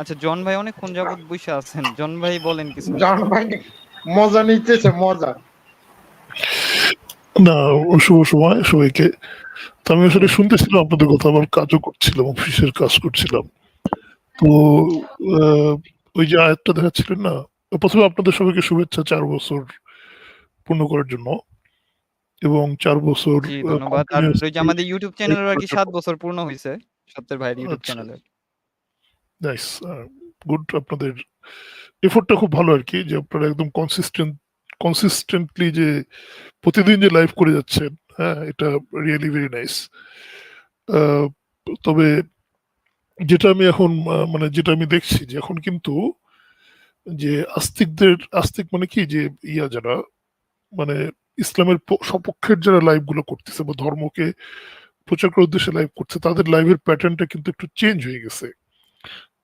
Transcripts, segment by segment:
আচ্ছা জন ভাই অনেকক্ষণ যাবত বসে আছেন। জন ভাই বলেন কিছু। জন ভাই মজা নিতেছে মজা। না ও শুভ সময় সবাইকে। তো আমি আসলে শুনতেছিলাম আপনাদের কথা আমার কাজও করছিলাম অফিসের কাজ করছিলাম। তো আহ, ওই যে আয়াতটা দেখাচ্ছিলেন না? প্রথমে আপনাদের সবাইকে শুভেচ্ছা চার বছর পূর্ণ করার জন্য। এবং চার বছর ধন্যবাদ। আর আমাদের ইউটিউব চ্যানেল আর কি সাত বছর পূর্ণ হয়েছে সত্যের ভাইয়ের ইউটিউব আচ্ছা। চ্যানেলে নাইস গুড আপনাদের এফোর্টটা খুব ভালো আর কি, যে আপনারা একদম কনসিস্টেন্ট কনসিস্টেন্টলি যে প্রতিদিন যে লাইভ করে যাচ্ছেন হ্যাঁ এটা রিয়েলি ভেরি নাইস তবে যেটা আমি এখন মানে যেটা আমি দেখছি যে এখন কিন্তু যে আস্তিকদের, আস্তিক মানে কি যে ইয়া যারা মানে ইসলামের সপক্ষের যারা লাইভগুলো করতেছে বা ধর্মকে প্রচার করার উদ্দেশ্যে লাইভ করছে, তাদের লাইভের প্যাটার্নটা কিন্তু একটু চেঞ্জ হয়ে গেছে।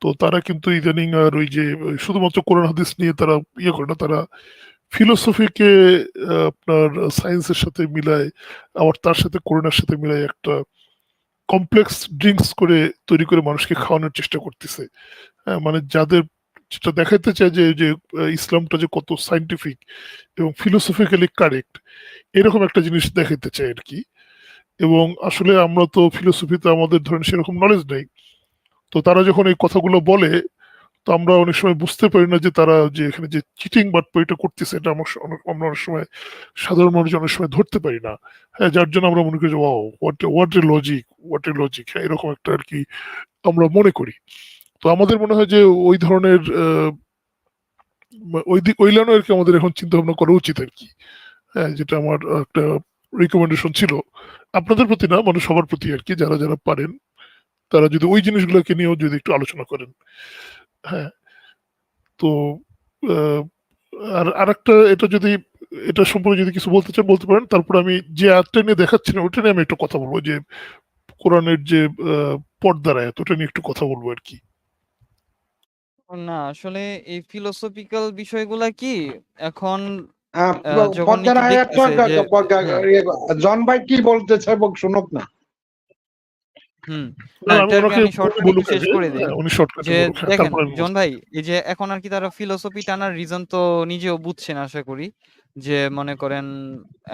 তো তারা কিন্তু ইদানিং আর ওই যে, শুধুমাত্র কোরআন হাদিস নিয়ে তারা ইয়ে করে না, তারা ফিলোসফিকে আপনার সায়েন্সের সাথে মিলায়, আবার তার সাথে করোনার সাথে মিলায় একটা কমপ্লেক্স ড্রিঙ্কস করে তৈরি করে মানুষকে খাওয়ানোর চেষ্টা করতেছে। হ্যাঁ মানে যাদের যেটা দেখাইতে চায় যে যে ইসলামটা যে কত সাইন্টিফিক এবং ফিলোসফিক্যালি কারেক্ট এরকম একটা জিনিস দেখাইতে চায় আর কি। এবং আসলে আমরা তো ফিলোসফিতে আমাদের ধরেন সেরকম নলেজ নেই। তো তারা যখন এই কথাগুলো বলে, তো আমরা অনেক সময় বুঝতে পারি না যে তারা যে এখানে যে চিটিং বাটপাইটা করতেছে, এটা আমার অনেক- সময় সাধারণ মানুষ অনেক সময় ধরতে পারি না। হ্যাঁ যার জন্য আমরা মনে করি যে wow what what a logic what a logic হ্যাঁ এরকম একটা আর কি আমরা মনে করি। তো আমাদের মনে হয় যে, ওই ধরনের ওই দিক, ওই লাইনে আর কি আমাদের এখন চিন্তা ভাবনা করা উচিত আর কি। হ্যাঁ যেটা আমার একটা রিকমেন্ডেশন ছিল। আপনাদের প্রতি না মানে সবার প্রতি আর কি, যারা যারা পারেন তারা যদি ওই জিনিসগুলোকে নিয়েও যদি একটু আলোচনা করেন। হ্যাঁ তো আহ, আর আরেকটা এটা যদি এটা সম্পর্কে যদি কিছু বলতে চান বলতে পারেন। তারপর আমি যে আয়াতটা নিয়ে দেখাচ্ছিলাম ওটা নিয়ে আমি একটু কথা বলব। যে কোরআনের যে আহ, পর্দার আয়াত ওটা নিয়ে একটু কথা বলব আর কি। না আসলে এই ফিলোসফিক্যাল বিষয়গুলা কি? এখন আয়াতটা হ্যাঁ। ইয়ে, জন ভাই কি বলতে চাই শুনুক না। জন ভাই এই যে এখন আর কি তারা ফিলোসফি টানার রিজন তো নিজেও বুঝছেন আশা করি। যে মনে করেন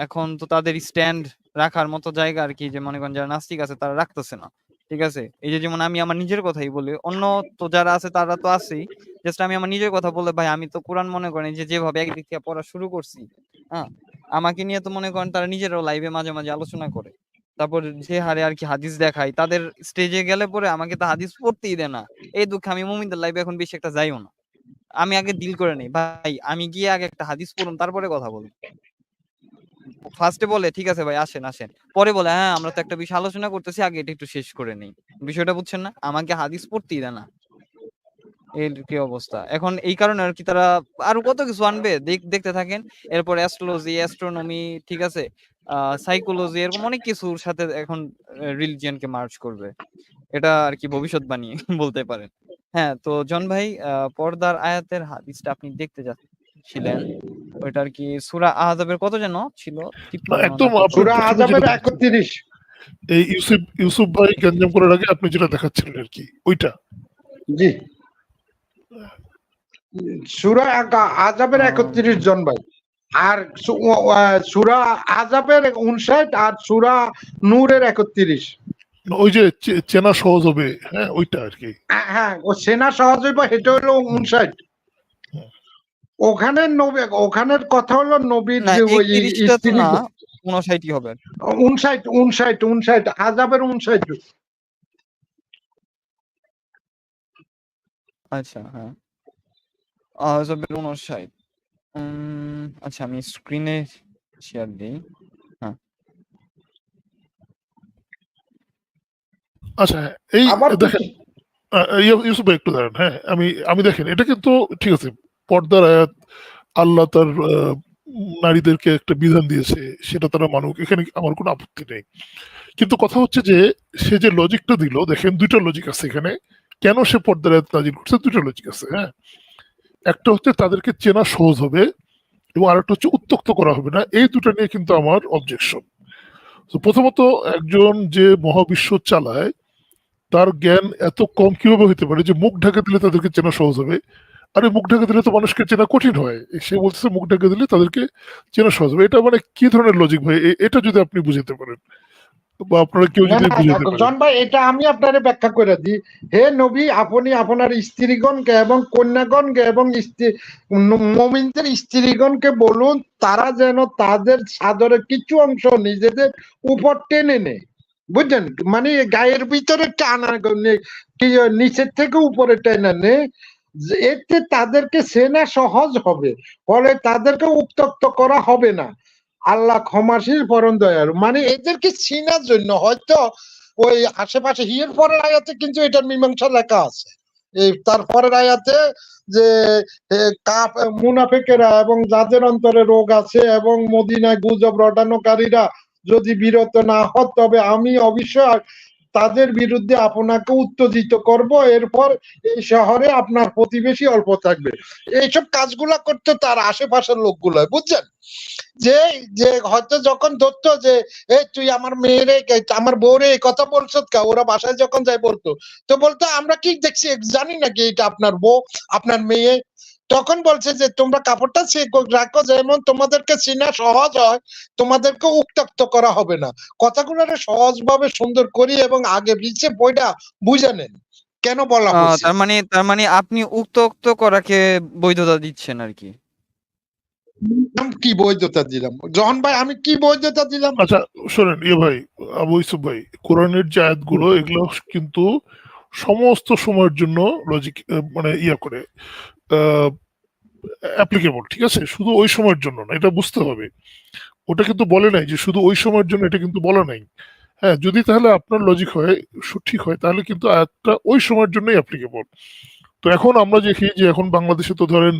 এখন তো তাদের স্ট্যান্ড রাখার মতো জায়গা আর কি যে মনে করেন যারা নাস্তিক আছে তারা রাখতেছে না ঠিক আছে? এই যে যেমন আমি আমার নিজের কথাই বলি অন্য তো যারা আছে তারা তো আছেই জাস্ট আমি আমার নিজের কথা বলে ভাই আমি তো কোরআন মনে করেন যে যেভাবে একদিক থেকে পড়া শুরু করছি হ্যাঁ আমাকে নিয়ে তো মনে করেন তারা নিজেরাও লাইভে মাঝে মাঝে আলোচনা করে। তারপর যে হারে আর কি হাদিস দেখায়, তাদের স্টেজে গেলে পরে আমাকে তো হাদিস পড়তেই দেয় না। এই দুঃখে আমি মুমিনদের লাইভে এখন বেশি একটা যাইও না। আমি আগে ডিল করে নেই, ভাই, আমি গিয়ে আগে একটা হাদিস পড়ুন, তারপরে কথা বলুন ফার্স্টে বলে, ঠিক আছে ভাই, আসেন আসেন। পরে বলে হ্যাঁ আমরা তো একটা বিষয় আলোচনা করতেছি, আগে এটা একটু শেষ করে নেই। বিষয়টা বুঝছেন না? আমাকে হাদিস পড়তেই দেয় না। এর কি অবস্থা? এখন এই কারণে আর কি তারা আরও কত কিছু আনবে, দেখ- দেখতে থাকেন। এরপর অ্যাস্ট্রোলজি অ্যাস্ট্রোনমি ঠিক আছে? সাইকোলজি এরকম অনেক কিছুর সাথে এখন রিলিজিয়নকে মার্চ করবে। এটা আর কি ভবিষ্যৎবাণী বলতে পারেন। হ্যাঁ তো জন ভাই আহ, পর্দার আয়াতের হাদিসটা আপনি দেখতে যাচ্ছিলেন। ওইটা আর কি সুরা আহাজাবের কত যেন ছিল? একদম সুরা যেটা একত্রিশ। এই ইউসুফ ইউসুফ ভাই গঞ্জাম করার আগে আপনি যেটা দেখাচ্ছিলেন আর কি ওইটা। জি। সুরা আজাবের আহ। একত্রিশ জন ভাই। আর সুরা আজাবের উনষাট আর সুরা নূরের একত্রিশ। ওই যে চেনা সহজ হবে হ্যাঁ ওইটা আর কি। হ্যাঁ, ও সেনা সহজ হইব এটা হলো উনষাট। ওখানে নবী ওখানের কথা হলো নবীর উনষাটই হবে। উনষাট উনষাট উনষাট আজাবের উনষাট। আচ্ছা হ্যাঁ। আহাজাবের উনষাট। আচ্ছা আমি স্ক্রিনে শেয়ার দিই। আচ্ছা হ্যাঁ, এই দেখেন ইউসুফ একটু দাঁড়ান হ্যাঁ আমি আমি দেখেন এটা কিন্তু ঠিক আছে পর্দার আয়াত আল্লাহ তার নারীদেরকে একটা বিধান দিয়েছে সেটা তারা মানুক এখানে আমার কোনো আপত্তি নেই। কিন্তু কথা হচ্ছে যে সে যে লজিকটা দিল দেখেন দুইটা লজিক আছে এখানে কেন সে পর্দার আয়াত নাজিল করছে দুইটা লজিক আছে হ্যাঁ। একটা হচ্ছে তাদেরকে চেনা সহজ হবে এবং আরেকটা হচ্ছে উত্তক্ত করা হবে না। এই দুটো নিয়ে কিন্তু আমার অবজেকশন প্রথমত একজন যে মহাবিশ্ব চালায়, তার জ্ঞান এত কম কীভাবে হতে পারে যে মুখ ঢাকা দিলে তাদেরকে চেনা সহজ হবে? আরে মুখ ঢাকা দিলে তো মানুষকে চেনা কঠিন হয়। সে বলতেছে মুখ ঢাকা দিলে তাদেরকে চেনা সহজ হবে। এটা মানে কি ধরনের লজিক ভাই? এটা যদি আপনি বুঝাতে পারেন। আপনারা কেউ যদি না, বুঝাতে পারেন। জন ভাই এটা আমি আপনারে ব্যাখ্যা করে দিই। হে নবী আপনি আপনার স্ত্রীগণকে এবং কন্যাগণকে এবং মমিনদের স্ত্রীগণকে বলুন তারা যেন তাদের সাদরের কিছু অংশ নিজেদের উপর টেনে নেয়। বুঝলেন? মানে গায়ের ভিতরে টানা নিচের থেকে উপরে টেনে নেয়। এতে তাদেরকে সেনা সহজ হবে ফলে তাদেরকে উত্তক্ত করা হবে না। আল্লাহ ক্ষমাশীল পরম দয়ালু। মানে এদেরকে চিনার জন্য হয়তো ওই আশেপাশে হিয়ের পরের আয়াতে কিন্তু এটার মীমাংসা লেখা আছে। এই তারপরের আয়াতে যে মুনাফেকেরা এবং যাদের অন্তরে রোগ আছে এবং মদিনায় গুজব রটানোকারীরা যদি বিরত না হত তবে আমি অবশ্যই তাদের বিরুদ্ধে আপনাকে উত্তেজিত করব, এরপর এই শহরে আপনার প্রতিবেশী অল্প থাকবে। এইসব কাজগুলা করতে তার আশেপাশের লোকগুলো, বুঝছেন? যে যে হয়তো যখন ধরতো যে এই তুই আমার মেয়েরে, আমার বউরে এই কথা বলছো কা? ওরা বাসায় যখন যাই বলতো। তো বলতো, আমরা কি দেখছি? জানি নাকি এটা আপনার বউ, আপনার মেয়ে তখন বলছে যে তোমরা কাপড়টা রাখো যেমন তোমাদেরকে চিনা সহজ হয় তোমাদেরকে উত্তক্ত করা হবে না। কথাগুলো সহজ ভাবে সুন্দর করি এবং আগে পিছিয়ে বইটা বুঝে নেন। কেন বলা তার মানে তার মানে আপনি উক্ত করাকে বৈধতা দিচ্ছেন আর কি। আমি কি বৈধতা দিলাম? জহন ভাই আমি কি বৈধতা দিলাম? আচ্ছা শোনেন ইয়ে ভাই আবু ইউসুফ ভাই কোরআনের যে আয়াতগুলো এগুলো কিন্তু সমস্ত সময়ের জন্য লজিক মানে ইয়া করে। অ্যাপ্লিকেবল ঠিক আছে? শুধু ওই সময়ের জন্য না, এটা বুঝতে হবে। ওটা কিন্তু বলে নাই যে শুধু ওই সময়ের জন্য এটা কিন্তু বলা নাই। হ্যাঁ যদি তাহলে আপনার লজিক হয় ঠিক হয়, তাহলে কিন্তু আয়াতটা ওই সময়ের জন্যই অ্যাপ্লিকেবল তো এখন আমরা দেখি যে এখন বাংলাদেশে তো ধরেন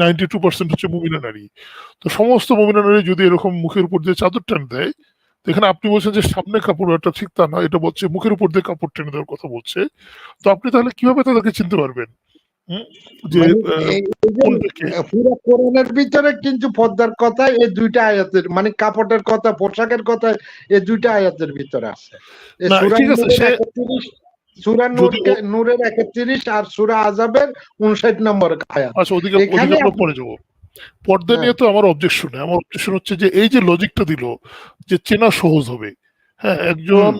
নাইনটি টু পার্সেন্ট হচ্ছে মুমিনা নারী। তো সমস্ত মুমিনা নারী যদি এরকম মুখের উপর দিয়ে চাদর টান দেয়, তো এখানে আপনি বলছেন যে সামনে কাপড় একটা ঠিক তা না, এটা বলছে মুখের উপর দিয়ে কাপড় টেনে দেওয়ার কথা বলছে। তো আপনি তাহলে কীভাবে তাদেরকে চিনতে পারবেন? মানে কোরআনের ভিতরে কিন্তু পর্দার কথা এই দুইটা আয়াতের মানে কাপড়ের কথা পোশাকের কথা এই দুইটা আয়াতের ভিতরে আছে। এই না, সূরা ঠিক আছে, নূরের সে- 31 সূরা যদি নূরকে ও- নূরের একত্রিশ আর সূরা আজাবের উনষাট নম্বর আয়াত। আচ্ছা ওদিকে আমরা যাব। পর্দা হ্যাঁ। নিয়ে তো আমার অবজেকশন নেই। আমার অবজেকশন হচ্ছে যে এই যে লজিকটা দিল যে চেনা সহজ হবে। হ্যাঁ একজন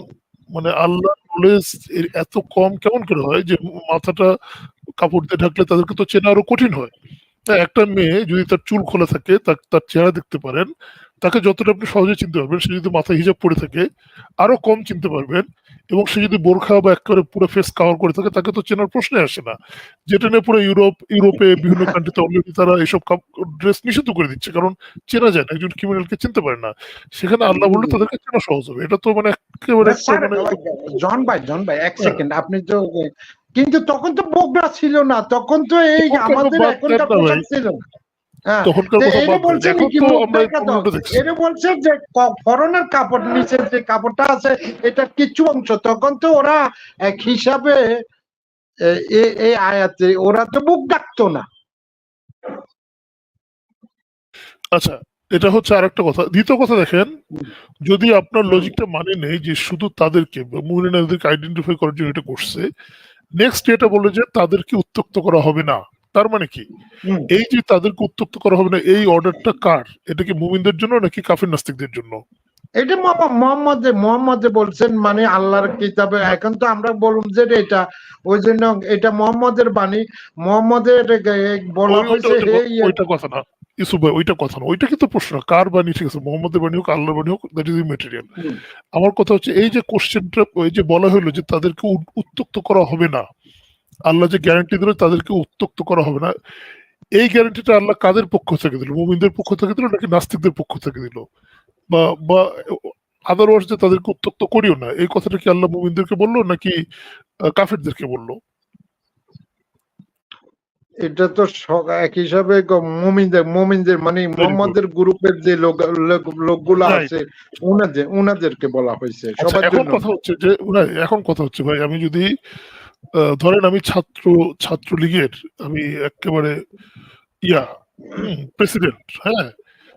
মানে আল্লাহ নলেজ এত কম কেমন করে হয় যে মাথাটা কাপড় দিয়ে ঢাকলে তাদেরকে তো চেনা আরও কঠিন হয়। হ্যাঁ, একটা মেয়ে যদি তার চুল খোলা থাকে তার চেহারা দেখতে পারেন তাকে যতটা আপনি সহজে চিনতে পারবেন সে যদি মাথায় হিজাব পরে থাকে আরও কম চিনতে পারবেন এবং সে যদি বোরখা বা একেবারে পুরো ফেস কাভার করে থাকে তাকে তো চেনার প্রশ্নে আসে না। যেটা নিয়ে পুরো ইউরোপ ইউরোপে বিভিন্ন কান্ট্রিতে অলরেডি তারা এসব ড্রেস নিষিদ্ধ করে দিচ্ছে কারণ চেনা যায় না একজন ক্রিমিনালকে চিনতে পারে না। সেখানে আল্লাহ বললে তাদেরকে চেনা সহজ হবে। এটা তো মানে একেবারে স্যার, মানে জন ভাই জন ভাই এক হ্যাঁ। সেকেন্ড আপনি তো কিন্তু তখন তো বোগরা ছিল না তখন তো এই আমাদের এখনকার। পোশাক ছিল হ্যাঁ ফরেনের কাপড় নিচে যে কাপড়টা আছে এটা কিছু অংশ। তখন তো ওরা এক হিসাবে এ- এ- এই আয়াতে ওরা তো মুখ ডাকতো না। আচ্ছা এটা হচ্ছে আরেকটা কথা। দ্বিতীয় কথা দেখেন যদি আপনার লজিকটা মানে নেই যে শুধু তাদেরকে মুমিনাদেরকে আইডেন্টিফাই করার জন্য এটা করছে নেক্সট এটা বলে যে তাদেরকে উত্তক্ত করা হবে না। তার মানে কি? এই যে তাদেরকে উত্তক্ত করা হবে না এই অর্ডারটা কার? এটা কি মুমিনদের জন্য নাকি কাফির নাস্তিকদের জন্য? এটা মোহাম্মদ- মোহাম্মদে মোহাম্মদে বলছেন মানে আল্লাহর কিতাবে। এখন তো আমরা বলুন যে এটা ওই জন্য এটা মোহাম্মদের বাণী। মোহাম্মদের বলা হয়েছে ইয়ে- ওইটা কথা না। ইসু ভাই ওইটা কথা না। ওইটা কিন্তু প্রশ্ন কার বাণী? ঠিক আছে মোহাম্মদের বাণী হোক আল্লাহর বাণী হোক দ্যাট ইজ মেটেরিয়াল হুম। আমার কথা হচ্ছে এই যে কোশ্চেনটা ওই যে বলা হলো যে তাদেরকে উত্তক্ত করা হবে না আল্লাহ যে গ্যারান্টি দিল তাদেরকে উত্তক্ত করা হবে না এই গ্যারান্টিটা আল্লাহ কাদের পক্ষ থেকে দিল? মুমিনদের পক্ষ থেকে দিল নাকি নাস্তিকদের পক্ষ থেকে দিল? বা বা আদারওয়াইজ যে তাদেরকে উত্তক্ত করিও না এই কথাটা কি আল্লাহ মুমিনদেরকে বলল নাকি কাফেরদেরকে বলল? এটা তো এক হিসাবে মুমিনদের মুমিনদের মানে. মোহাম্মদের গ্রুপের যে লোক লোক- লোকগুলো আছে ওনাদের ওনাদেরকে বলা হয়েছে আচ্ছা সবার এখন জন্য। কথা হচ্ছে যে এখন কথা হচ্ছে ভাই আমি যদি ধরেন আমি ছাত্র ছাত্রলীগের আমি একেবারে ইয়া প্রেসিডেন্ট হ্যাঁ?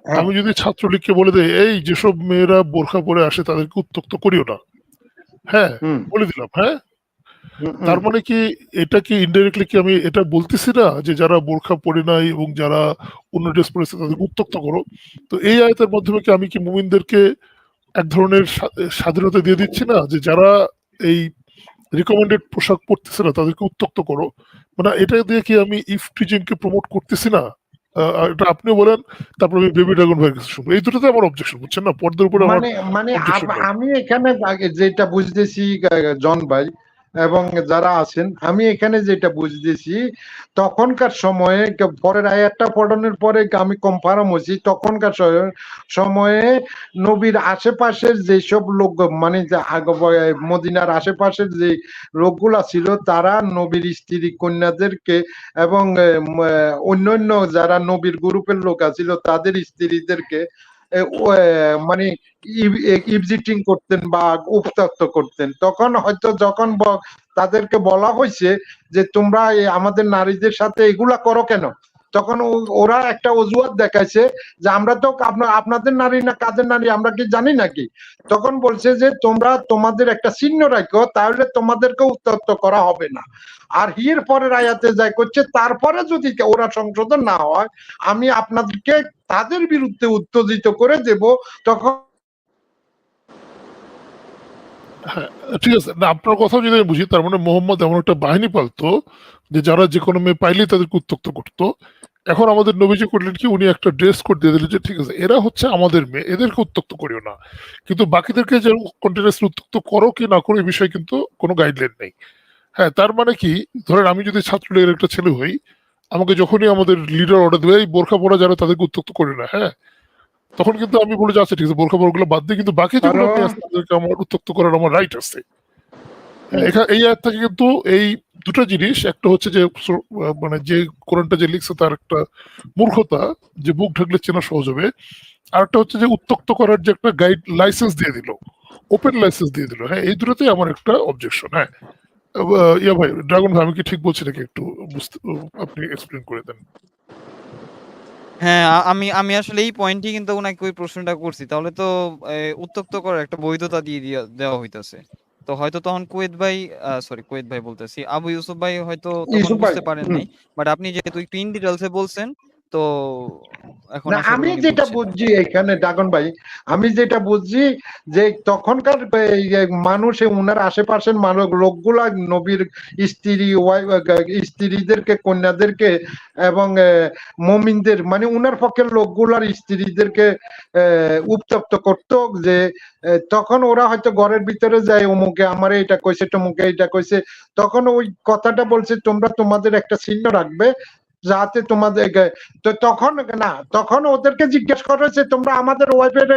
হ্যাঁ। আমি যদি ছাত্রলীগকে বলে দেই এই যেসব মেয়েরা বোরখা পরে আসে তাদেরকে উত্তক্ত করিও না। হ্যাঁ বলে দিলাম হ্যাঁ? তার মানে কি এটা কি ইনডাইরেক্টলি কি আমি এটা বলতেছি না যে যারা বোরখা পরে নাই এবং যারা অন্য ড্রেস পরেছে তাদেরকে উত্তক্ত করো? তো এই আয়তের মাধ্যমে কি আমি কি মুমিনদেরকে এক ধরনের স্বাধীনতা দিয়ে দিচ্ছি না? যে যারা এই রিকমেন্ডেড পোশাক পরতেছে না তাদেরকে উত্তক্ত করো? মানে এটা দিয়ে কি আমি ইফ টিচিংকে প্রমোট করতেছি না? আহ, এটা আপনি বলেন তারপর আমি বেবি ড্রাগন ভাইয়ের কাছে শুনব। এই দুটোতে আমার অবজেকশন বুঝছেন না? পর্দার উপরে মানে মানে আম- এখানে আগে যেটা বুঝতেছি জন ভাই এবং যারা আছেন, আমি এখানে যেটা বুঝতেছি, তখনকার সময়ে পরের আয়াতটা পড়ানোর পরে আমি কনফার্ম হয়েছি, তখনকার সময়ে নবীর আশেপাশের যেসব লোক মানে মদিনার আশেপাশের যে লোকগুলা ছিল, তারা নবীর স্ত্রী, কন্যাদেরকে এবং অন্য অন্য যারা নবীর গ্রুপের লোক আছিল, তাদের স্ত্রীদেরকে মানে ইভিজিটিং করতেন বা উত্তপ্ত করতেন। তখন হয়তো যখন তাদেরকে বলা হয়েছে যে, তোমরা আমাদের নারীদের সাথে এগুলা করো কেন? তখন ওরা একটা অজুহাত দেখাইছে যে আমরা তো আপনা- আপনাদের নারী না কাদের নারী, আমরা কি জানি নাকি? তখন বলছে যে তোমরা তোমাদের একটা চিহ্ন রাখো তাহলে তোমাদেরকে উত্তক্ত করা হবে না। আর হির পরের আয়াতে যাই করছে, তারপরে যদি ওরা সংশোধন না হয়, আমি আপনাদেরকে তাদের বিরুদ্ধে উত্তেজিত করে দেব, তখন ঠিক আছে। না, আপনার কথা যদি বুঝি, তার মানে মোহাম্মদ এমন একটা বাহিনী পালতো, যে যারা যে কোনো মেয়ে পাইলেই তাদেরকে উত্তক্ত করতো। এখন আমাদের নবীজি করলেন কি উনি একটা ড্রেস কোড দিয়ে দিলেন যে ঠিক আছে এরা হচ্ছে আমাদের মেয়ে এদেরকে উত্তক্ত করিও না। কিন্তু বাকিদেরকে যে কন্টিনিউসলি উত্তক্ত করো কি না করো এই বিষয়ে কিন্তু কোনো গাইডলাইন নেই। হ্যাঁ তার মানে কি ধরেন আমি যদি ছাত্রলীগের একটা ছেলে হই আমাকে যখনই আমাদের লিডার অর্ডার দেবে এই বোরখা পরা যারা তাদেরকে উত্তক্ত করি না। হ্যাঁ তখন কিন্তু আমি বলে যাচ্ছি ঠিক আছে বোরখা পরাগুলো বাদ দিয়ে কিন্তু বাকি যেগুলো আমার উত্তক্ত করার আমার রাইট আছে। এই আয়াত থেকে কিন্তু এই দুটো জিনিস, একটা হচ্ছে যে মানে যে কোরআনটা যে লিখছে তার একটা মূর্খতা, যে ঢাকলে চেনা সহজ হবে। আর একটা হচ্ছে যে উত্তক্ত করার যে একটা গাইড লাইসেন্স দিয়ে দিল ওপেন লাইসেন্স দিয়ে দিল। হ্যাঁ এই আমার একটা অবজেকশন হ্যাঁ। ইয়া ভাই ড্রাগন ভাই, আমি কি ঠিক বলছি নাকি একটু আপনি এক্সপ্লেন করে দেন? হ্যাঁ আমি আমি আসলে এই পয়েন্টই কিন্তু ওনাকে ওই প্রশ্নটা করছি। তাহলে তো উত্তক্ত করার একটা বৈধতা দিয়ে, দেওয়া হইতাছে। তো হয়তো তখন কুয়েত ভাই সরি কুয়েত ভাই বলতেছি। আবু ইউসুফ ভাই হয়তো বুঝতে পারেন নাই। বাট আপনি যেহেতু একটু ইন ডিটেলসে বলছেন তো এখন আমি যেটা বুঝছি এখানে ডাগন ভাই আমি যেটা বুঝছি যে তখনকার মানুষ উনার আশেপাশের মানুষ লোকগুলা নবীর স্ত্রী স্ত্রীদেরকে কন্যাদেরকে এবং আহ, মমিনদের মানে উনার পক্ষের লোকগুলার স্ত্রীদেরকে আহ, উত্তপ্ত করত যে তখন ওরা হয়তো ঘরের ভিতরে যায় অমুকে আমার এটা কইছে টমুকে এটা কইছে তখন ওই কথাটা বলছে তোমরা তোমাদের একটা চিহ্ন রাখবে যাতে তোমাদের তো তখন, না, তখন ওদেরকে জিজ্ঞেস করা হয়েছে তোমরা আমাদের ওয়াইফের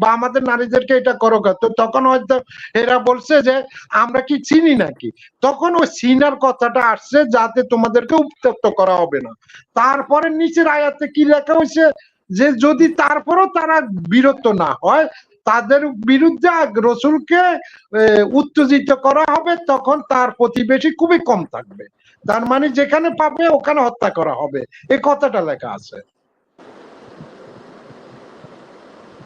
বা আমাদের নারীদেরকে এটা করো তো তখন হয়তো এরা বলছে যে, আমরা কি চিনি নাকি? তখন ওই চিনার কথাটা আসছে যাতে তোমাদেরকে উত্তপ্ত করা হবে না। তারপরে নিচের আয়াতে কি লেখা হয়েছে? যে যদি তারপরও তারা বিরত না হয়, তাদের বিরুদ্ধে রসুলকে উত্তেজিত করা হবে, তখন তার প্রতিবেশী খুবই কম থাকবে। তার মানে যেখানে পাবে ওখানে হত্যা করা হবে। এই কথাটা লেখা আছে।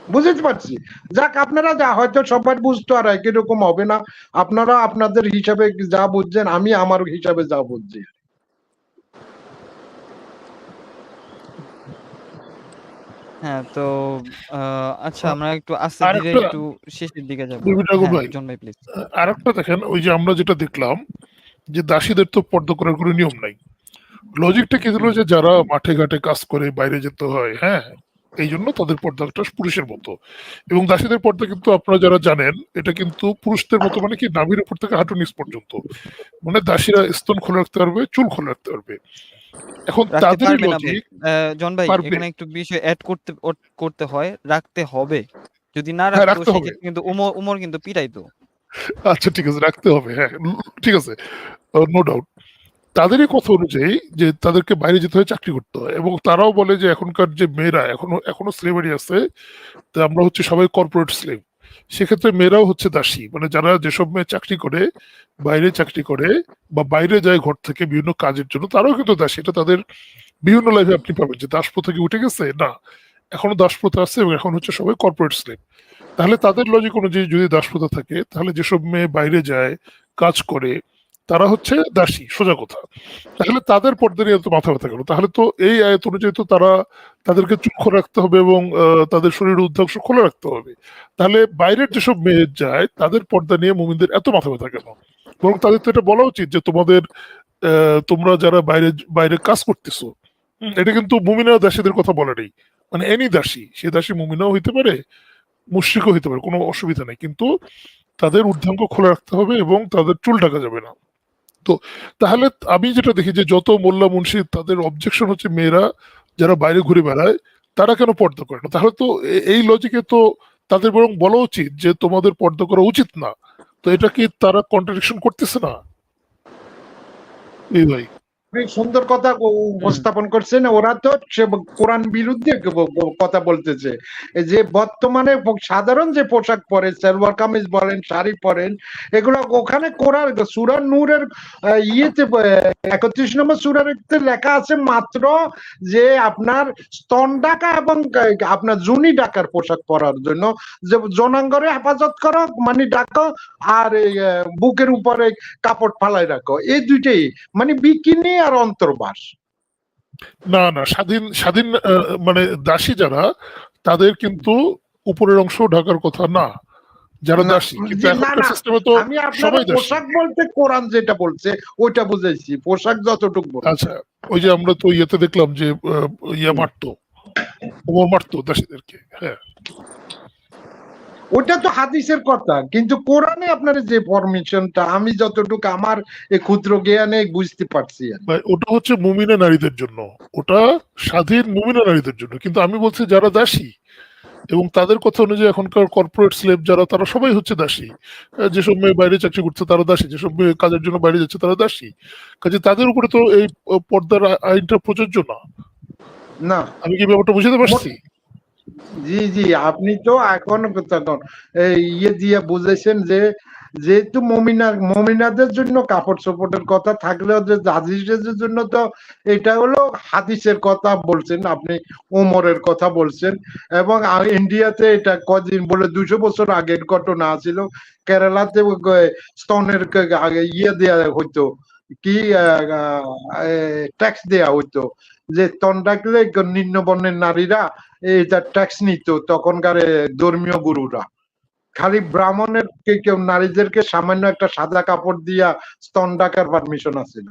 বুঝতে পারছি? যাক আপনারা যা হয়তো সবার বুঝতে আর একই রকম হবে না। আপনারা আপনাদের হিসাবে যা বুঝছেন আমি আমার হিসাবে যা বুঝছি। হ্যাঁ তো আহ, আচ্ছা আমরা একটু আস্তে ধীরে একটু শেষের দিকে যাব। হ্যাঁ ভাই প্লিজ আর একটা দেখেন ওই যে আমরা যেটা দেখলাম যে দাসীদের তো পর্দা করার কোনো নিয়ম নাই। লজিকটা কি ছিল যে যারা মাঠে ঘাটে কাজ করে বাইরে যেতে হয় হ্যাঁ এই জন্য তাদের পর্দাটা পুরুষের মতো। এবং দাসীদের পর্দা কিন্তু আপনারা যারা জানেন এটা কিন্তু পুরুষদের মতো মানে কি নাভির উপর থেকে হাঁটু নিচ পর্যন্ত। মানে দাসীরা স্তন খোলা রাখতে পারবে চুল খোলা রাখতে পারবে। এখন তাদের লজিক জন ভাই এখানে একটু বিষয় অ্যাড করতে করতে হয় রাখতে হবে। যদি না হ্যাঁ, রাখতো। সেক্ষেত্রে কিন্তু উমর উমর কিন্তু পিটাইতো আচ্ছা ঠিক আছে, রাখতে হবে হ্যাঁ ঠিক আছে নো ডাউট তাদেরই কথা অনুযায়ী যে তাদেরকে বাইরে যেতে হয়, চাকরি করতে হয়, এবং তারাও বলে যে এখনকার যে মেয়েরা, এখনও এখনও স্লেভারি আছে, তা আমরা হচ্ছে সবাই কর্পোরেট স্লেভ সেক্ষেত্রে মেয়েরাও হচ্ছে দাসী মানে যারা যেসব মেয়ে চাকরি করে, বাইরে চাকরি করে, বা বাইরে যায় ঘর থেকে বিভিন্ন কাজের জন্য, তারাও কিন্তু দাসী, এটা তাদের বিভিন্ন লাইফে আপনি পাবেন, যে দাসপ্রথা কি উঠে গেছে, না এখনও দাসপ্রথা আছে এবং এখন হচ্ছে সবাই কর্পোরেট স্লেভ তাহলে তাদের লজিক অনুযায়ী যদি দাসপ্রথা থাকে তাহলে যেসব মেয়ে বাইরে যায় কাজ করে তারা হচ্ছে দাসী সোজা কথা। তাহলে তাদের পর্দা নিয়ে এত মাথা ব্যথা কেন? তাহলে তো এই আয়ত অনুযায়ী তো তারা তাদেরকে চুপ রাখতে হবে এবং তাদের শরীরের উদ্ধাংশ খোলা রাখতে হবে। তাহলে বাইরের যেসব মেয়ে যায় তাদের পর্দা নিয়ে মুমিনদের এত মাথা ব্যথা কেন? বরং তাদের তো এটা বলা উচিত যে তোমাদের আহ, তোমরা যারা বাইরে বাইরে কাজ করতেছো এটা কিন্তু মুমিনা দাসীদের কথা বলে নেই। মানে এনি দাসী, সে দাসী মুমিনাও হইতে পারে, মুশ্রিকও হইতে পারে, কোনো অসুবিধা নেই। কিন্তু তাদের ঊর্ধ্বাঙ্গ খোলা রাখতে হবে এবং তাদের চুল ঢাকা যাবে না। তো তাহলে আমি যেটা দেখি যে যত মোল্লা মুন্সি তাদের অবজেকশন হচ্ছে মেয়েরা যারা বাইরে ঘুরে বেড়ায়, তারা কেন পর্দা করে না? তাহলে তো এই লজিকে তো তাদের বরং বলা উচিত যে তোমাদের পর্দা করা উচিত না। তো এটা কি তারা কন্ট্রাডিকশন করতেছে না? এই ভাই। আপনি সুন্দর কথা উপস্থাপন করছেন, ওরা তো কোরআন বিরুদ্ধে কথা বলতেছে। যে বর্তমানে সাধারণ যে পোশাক পরে সালোয়ার কামিজ বলেন শাড়ি পরেন, এগুলো ওখানে কোরআন, সুরা নূরের ইয়েতে একত্রিশ নম্বর সুরার লেখা আছে মাত্র যে আপনার স্তন ডাকা এবং আপনার জুনি ডাকার পোশাক পরার জন্য। যে জনাঙ্গরে হেফাজত করো মানে ডাকো, আর বুকের উপরে কাপড় ফালাই রাখো। এই দুইটাই। মানে বিকিনি আর অন্তর্বাস। না না স্বাধীন স্বাধীন মানে দাসী যারা তাদের কিন্তু উপরের অংশ ঢাকার কথা না। যারা দাসী কিন্তু জি, না, এখনকার না, সিস্টেমে তো আমি সবাই পোশাক বলতে কোরআন যেটা বলছে ওইটা বুঝাইছি পোশাক যতটুকু আচ্ছা ওই যে আমরা তো ইয়েতে দেখলাম যে ইয়ে মারতো ওমর মারতো দাসীদেরকে হ্যাঁ। ওটা তো হাদিসের কথা কিন্তু কোরআনে আপনার যে পারমিশনটা আমি যতটুকু আমার এই ক্ষুদ্র জ্ঞানে বুঝতে পারছি ওটা হচ্ছে মুমিনা নারীদের জন্য। ওটা স্বাধীন মুমিনা নারীদের জন্য। কিন্তু আমি বলছি যারা দাসী এবং তাদের কথা অনুযায়ী এখনকার কর্পোরেট স্লেভ যারা তারা সবাই হচ্ছে দাসী। যেসব মেয়ে বাইরে চাকরি করছে তারা দাসী। যেসব মেয়ে কাজের জন্য বাইরে যাচ্ছে তারা দাসী। কাজে তাদের উপরে তো এই পর্দার আইনটা প্রযোজ্য না। না। আমি কি ব্যাপারটা বুঝতে পারছি? জি জি, আপনি তো এখন তখন ইয়ে দিয়ে বুঝেছেন যে, যেহেতু মমিনা, মমিনাদের জন্য কাপড় চোপড়ের কথা থাকলেও যে হাদিসের জন্য তো এটা হলো হাদিসের কথা বলছেন, আপনি ওমরের কথা বলছেন। এবং ইন্ডিয়াতে এটা কদিন বলে দুশো বছর আগের ঘটনা ছিল, কেরালাতে স্তনের আগে ইয়ে দেওয়া হইতো, কি ট্যাক্স দেওয়া হইতো। যে তন ডাকলে নিম্ন বর্ণের নারীরা এটা ট্যাক্স নিত, তখনকার ধর্মীয় গুরুরা। খালি ব্রাহ্মণের কেউ, নারীদেরকে সামান্য একটা সাদা কাপড় দিয়া স্তন ডাকার পারমিশন আছিল